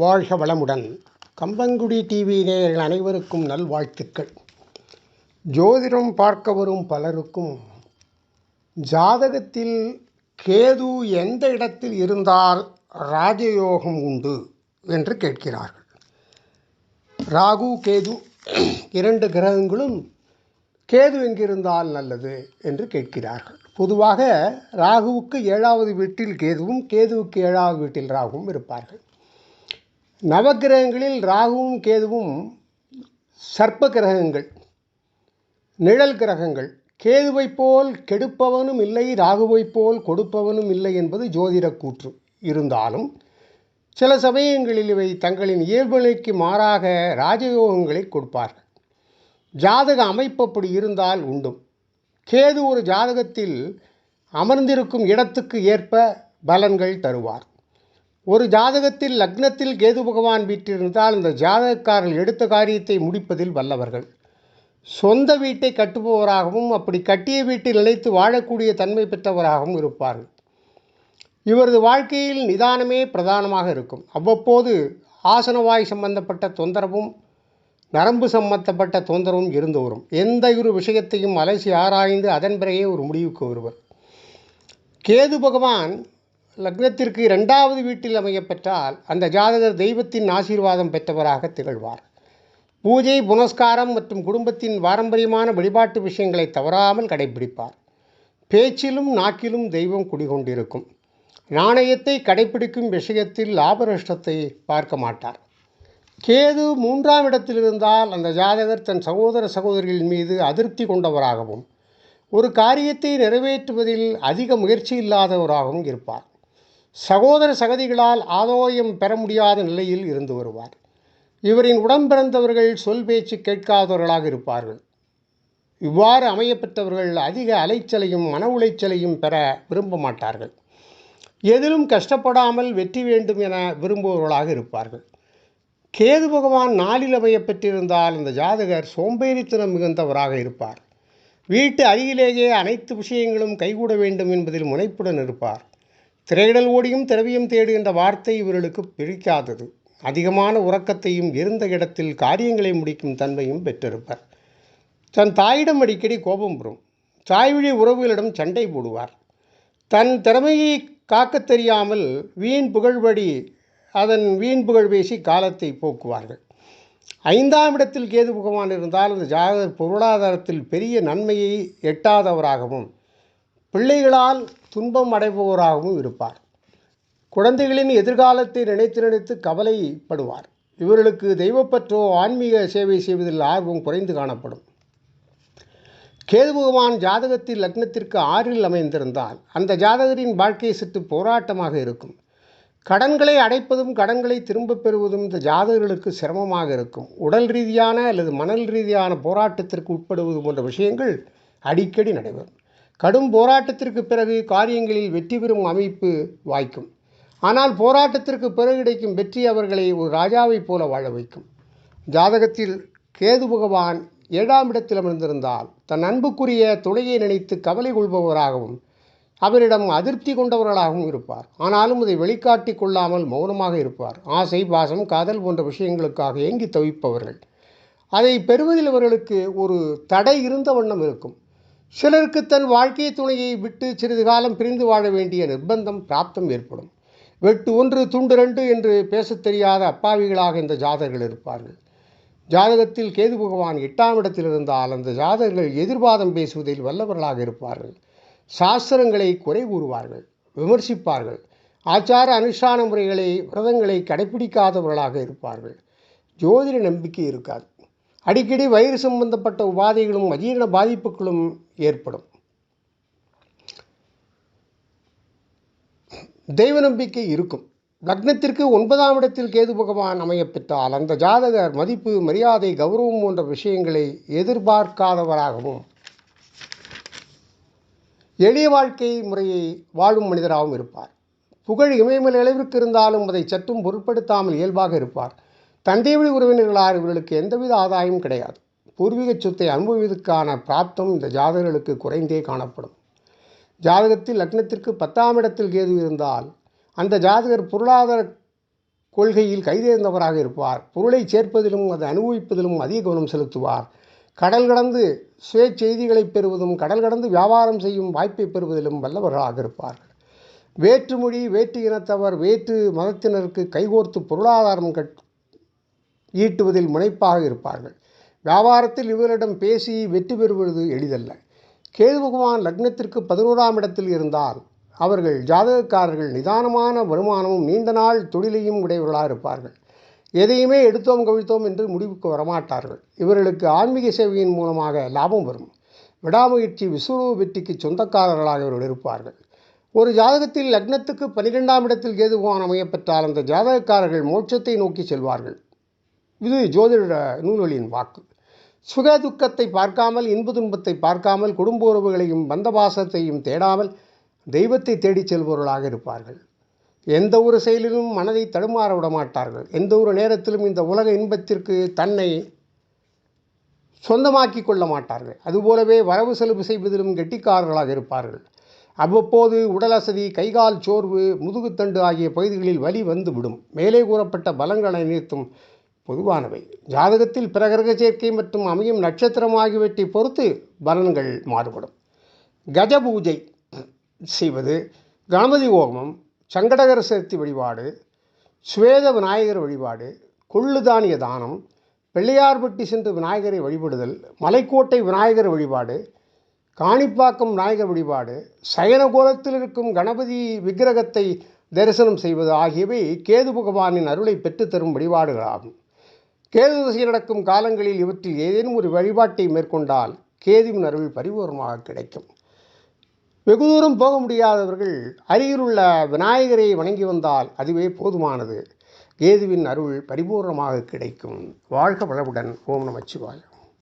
வாழ்க வளமுடன். கம்பங்குடி டிவி நேயர்கள் அனைவருக்கும் நல்வாழ்த்துக்கள். ஜோதிடம் பார்க்க வரும் பலருக்கும் ஜாதகத்தில் கேது எந்த இடத்தில் இருந்தால் ராஜயோகம் உண்டு என்று கேட்கிறார்கள். ராகு கேது இரண்டு கிரகங்களும் கேது எங்கிருந்தால் நல்லது என்று கேட்கிறார்கள். பொதுவாக ராகுவுக்கு ஏழாவது வீட்டில் கேதுவும் கேதுவுக்கு ஏழாவது வீட்டில் ராகுவும் இருப்பார்கள். நவக்கிரகங்களில் ராகுவும் கேதுவும் சர்ப்ப கிரகங்கள் நிழல் கிரகங்கள். கேதுவைப் போல் கெடுப்பவனும் இல்லை ராகுவைப் போல் கொடுப்பவனும் இல்லை என்பது ஜோதிட கூற்று. இருந்தாலும் சில சமயங்களில் இவை தங்களின் இயல்புநிலைக்கு மாறாக ராஜயோகங்களை கொடுப்பார்கள். ஜாதக அமைப்பு அப்படி இருந்தால் உண்டும். கேது ஒரு ஜாதகத்தில் அமர்ந்திருக்கும் இடத்துக்கு ஏற்ப பலன்கள் தருவார். ஒரு ஜாதகத்தில் லக்னத்தில் கேது பகவான் வீற்றிருந்தால் இந்த ஜாதகக்காரர்கள் எடுத்த காரியத்தை முடிப்பதில் வல்லவர்கள். சொந்த வீட்டை கட்டுபவராகவும் அப்படி கட்டிய வீட்டில் நிலைத்து வாழக்கூடிய தன்மை பெற்றவராகவும் இருப்பார்கள். இவரது வாழ்க்கையில் நிதானமே பிரதானமாக இருக்கும். அவ்வப்போது ஆசனவாய் சம்பந்தப்பட்ட தொந்தரவும் நரம்பு சம்பந்தப்பட்ட தொந்தரவும் இருந்து வரும். எந்த ஒரு விஷயத்தையும் அலசி ஆராய்ந்து அதன் பிறகே ஒரு முடிவுக்கு வருவர். கேது பகவான் லக்னத்திற்கு இரண்டாவது வீட்டில் அமையப்பெற்றால் அந்த ஜாதகர் தெய்வத்தின் ஆசீர்வாதம் பெற்றவராக திகழ்வார். பூஜை புனஸ்காரம் மற்றும் குடும்பத்தின் பாரம்பரியமான வழிபாட்டு விஷயங்களை தவறாமல் கடைபிடிப்பார். பேச்சிலும் நாக்கிலும் தெய்வம் குடிகொண்டிருக்கும். நாணயத்தை கடைபிடிக்கும் விஷயத்தில் லாப நஷ்டத்தை பார்க்க மாட்டார். கேது மூன்றாம் இடத்தில் இருந்தால் அந்த ஜாதகர் தன் சகோதர சகோதரிகளின் மீது அதிருப்தி கொண்டவராகவும் ஒரு காரியத்தை நிறைவேற்றுவதில் அதிக முயற்சி இல்லாதவராகவும் இருப்பார். சகோதர சகதிகளால் ஆதாயம் பெற முடியாத நிலையில் இருந்து வருவார். இவரின் உடம்பிறந்தவர்கள் சொல் பேச்சு கேட்காதவர்களாக இருப்பார்கள். இவ்வாறு அமையப்பெற்றவர்கள் அதிக அலைச்சலையும் மன உளைச்சலையும் பெற விரும்ப மாட்டார்கள். எதிலும் கஷ்டப்படாமல் வெற்றி வேண்டும் என விரும்புபவர்களாக இருப்பார்கள். கேது பகவான் நாளில் அமையப்பெற்றிருந்தால் அந்த ஜாதகர் சோம்பேறித்தனம் மிகுந்தவராக இருப்பார். வீட்டு அருகிலேயே அனைத்து விஷயங்களும் கைகூட வேண்டும் என்பதில் முனைப்புடன் இருப்பார். திரையிடல் ஓடியும் திரவியம் தேடுகின்ற வார்த்தை இவர்களுக்கு பிடிக்காதது. அதிகமான உறக்கத்தையும் இருந்த இடத்தில் காரியங்களை முடிக்கும் தன்மையும் பெற்றிருப்பார். தன் தாயிடம் அடிக்கடி கோபம் வரும். தாய்வழி உறவுகளிடம் சண்டை போடுவார். தன் திறமையை காக்கத் தெரியாமல் வீண் புகழ்படி அதன் வீண் புகழ் பேசி காலத்தை போக்குவார்கள். ஐந்தாம் இடத்தில் கேது பகவான் இருந்தால் அந்த ஜாதகர் பொருளாதாரத்தில் பெரிய நன்மையை எட்டாதவராகவும் பிள்ளைகளால் துன்பம் அடைபவராகவும் இருப்பார். குழந்தைகளின் எதிர்காலத்தை நினைத்து நினைத்து கவலைப்படுவார். இவர்களுக்கு தெய்வப்பற்றோ ஆன்மீக சேவை செய்வதில் ஆர்வம் குறைந்து காணப்படும். கேது பகவான் ஜாதகத்தில் லக்னத்திற்கு ஆறில் அமைந்திருந்தால் அந்த ஜாதகரின் வாழ்க்கை சற்று போராட்டமாக இருக்கும். கடன்களை அடைப்பதும் கடன்களை திரும்பப் பெறுவதும் இந்த ஜாதகர்களுக்கு சிரமமாக இருக்கும். உடல் ரீதியான அல்லது மணல் ரீதியான போராட்டத்திற்கு உட்படுவது போன்ற விஷயங்கள் அடிக்கடி நடைபெறும். கடும் போராட்டத்திற்கு பிறகு காரியங்களில் வெற்றி பெறும் அமைப்பு வாய்க்கும். ஆனால் போராட்டத்திற்கு பிறகு கிடைக்கும் வெற்றி அவர்களை ஒரு ராஜாவைப் போல வாழ வைக்கும். ஜாதகத்தில் கேது பகவான் ஏழாம் இடத்தில் அமர்ந்திருந்தால் தன் அன்புக்குரிய துணையை நினைத்து கவலை கொள்பவராகவும் அவரிடம் அதிருப்தி கொண்டவர்களாகவும் இருப்பார். ஆனாலும் அதை வெளிக்காட்டி கொள்ளாமல் மௌனமாக இருப்பார். ஆசை பாசம் காதல் போன்ற விஷயங்களுக்காக ஏங்கி தவிப்பவர்கள். அதை பெறுவதில் அவர்களுக்கு ஒரு தடை இருந்த வண்ணம் இருக்கும். சிலருக்கு தன் வாழ்க்கை துணையை விட்டு சிறிது காலம் பிரிந்து வாழ வேண்டிய நிர்பந்தம் பிராப்தம் ஏற்படும். வெட்டு ஒன்று துண்டு ரெண்டு என்று பேசத் தெரியாத அப்பாவிகளாக இந்த ஜாதகர்கள் இருப்பார்கள். ஜாதகத்தில் கேது பகவான் எட்டாம் இடத்தில் இருந்தால் அந்த ஜாதகர்கள் எதிர்வாதம் பேசுவதில் வல்லவர்களாக இருப்பார்கள். சாஸ்திரங்களை குறை கூறுவார்கள் விமர்சிப்பார்கள். ஆச்சார அனுஷ்டான முறைகளை விரதங்களை கடைபிடிக்காதவர்களாக இருப்பார்கள். ஜோதிட நம்பிக்கை இருக்காது. அடிக்கடி வயிறு சம்பந்தப்பட்ட உபாதைகளும் அஜீரண பாதிப்புகளும் ஏற்படும். தெய்வ நம்பிக்கை இருக்கும். லக்னத்திற்கு ஒன்பதாம் இடத்தில் கேது பகவான் அமையப்பெற்றால் அந்த ஜாதகர் மதிப்பு மரியாதை கௌரவம் போன்ற விஷயங்களை எதிர்பார்க்காதவராகவும் எளிய வாழ்க்கை முறையை வாழும் மனிதராகவும் இருப்பார். புகழ் இமயமலை அளவிற்கு இருந்தாலும் அதை சற்றும் பொருட்படுத்தாமல் இயல்பாக இருப்பார். தந்தை வழி இவர்களுக்கு எந்தவித ஆதாயமும் கிடையாது. பூர்வீக சொத்தை அனுபவிப்பதற்கான பிராப்தம் இந்த ஜாதகர்களுக்கு குறைந்தே காணப்படும். ஜாதகத்தில் லக்னத்திற்கு பத்தாம் இடத்தில் கேது இருந்தால் அந்த ஜாதகர் பொருளாதார கொள்கையில் கைதேர்ந்தவராக இருப்பார். பொருளை சேர்ப்பதிலும் அதை அனுபவிப்பதிலும் அதிக கவனம் செலுத்துவார். கடல் கடந்து சுய செய்திகளை பெறுவதும் கடல் கடந்து வியாபாரம் செய்யும் வாய்ப்பை பெறுவதிலும் வல்லவர்களாக இருப்பார்கள். வேற்றுமொழி வேற்று இனத்தவர் வேற்று மதத்தினருக்கு கைகோர்த்து பொருளாதாரம் கட் ஈட்டுவதில் முனைப்பாக இருப்பார்கள். வியாபாரத்தில் இவரிடம் பேசி வெற்றி பெறுவது எளிதல்ல. கேது பகவான் லக்னத்திற்கு பதினோராம் இடத்தில் இருந்தால் அவர்கள் ஜாதகக்காரர்கள் நிதானமான வருமானமும் நீண்ட நாள் தொழிலையும் உடையவர்களாக இருப்பார்கள். எதையுமே எடுத்தோம் கவிழ்த்தோம் என்று முடிவுக்கு வரமாட்டார்கள். இவர்களுக்கு ஆன்மீக சேவையின் மூலமாக லாபம் வரும். விடாமுயற்சி விஸ்வரூப வெற்றிக்கு சொந்தக்காரர்களாக இவர்கள் இருப்பார்கள். ஒரு ஜாதகத்தில் லக்னத்துக்கு பன்னிரெண்டாம் இடத்தில் கேது பகவான் அமையப்பெற்றால் அந்த ஜாதகக்காரர்கள் மோட்சத்தை நோக்கி செல்வார்கள். இது ஜோதிட நூல்களின் வாக்கு. சுக துக்கத்தை பார்க்காமல் இன்ப துன்பத்தை பார்க்காமல் குடும்ப உறவுகளையும் பந்தபாசத்தையும் தேடாமல் தெய்வத்தை தேடிச் செல்பவர்களாக இருப்பார்கள். எந்த ஒரு செயலிலும் மனதை தடுமாற விட மாட்டார்கள் எந்த ஒரு நேரத்திலும் இந்த உலக இன்பத்திற்கு தன்னை சொந்தமாக்கி கொள்ள மாட்டார்கள். அதுபோலவே வரவு செலவு செய்வதிலும் கெட்டிக்காரர்களாக இருப்பார்கள். அவ்வப்போது உடல் அசதி கைகால் சோர்வு முதுகுத்தண்டு ஆகிய பகுதிகளில் வலி வந்துவிடும். மேலே கூறப்பட்ட பலங்களை நிறுத்தும் பொதுவானவை. ஜாதகத்தில் பிரகரக சேர்க்கை மற்றும் அமையும் நட்சத்திரம் ஆகியவற்றை பொறுத்து பலன்கள் மாறுபடும். கஜ பூஜை செய்வது கணபதி ஹோமம் சங்கடகர சேர்த்தி வழிபாடு சுவேத விநாயகர் வழிபாடு கொள்ளு தானிய தானம் பிள்ளையார்பட்டி சென்று விநாயகரை வழிபடுதல் மலைக்கோட்டை விநாயகர் வழிபாடு காணிப்பாக்கம் விநாயகர் வழிபாடு சயனகோலத்தில் இருக்கும் கணபதி விக்கிரகத்தை தரிசனம் செய்வது ஆகியவை கேது பகவானின் அருளை பெற்றுத்தரும் வழிபாடுகளாகும். கேது திசை நடக்கும் காலங்களில் இவற்றில் ஏதேனும் ஒரு வழிபாட்டை மேற்கொண்டால் கேதுவின் அருள் பரிபூர்ணமாக கிடைக்கும். வெகு தூரம் போக முடியாதவர்கள் அருகிலுள்ள விநாயகரை வணங்கி வந்தால் அதுவே போதுமானது. கேதுவின் அருள் பரிபூர்ணமாக கிடைக்கும். வாழ்க வளமுடன். ஓம் நமச்சிவாய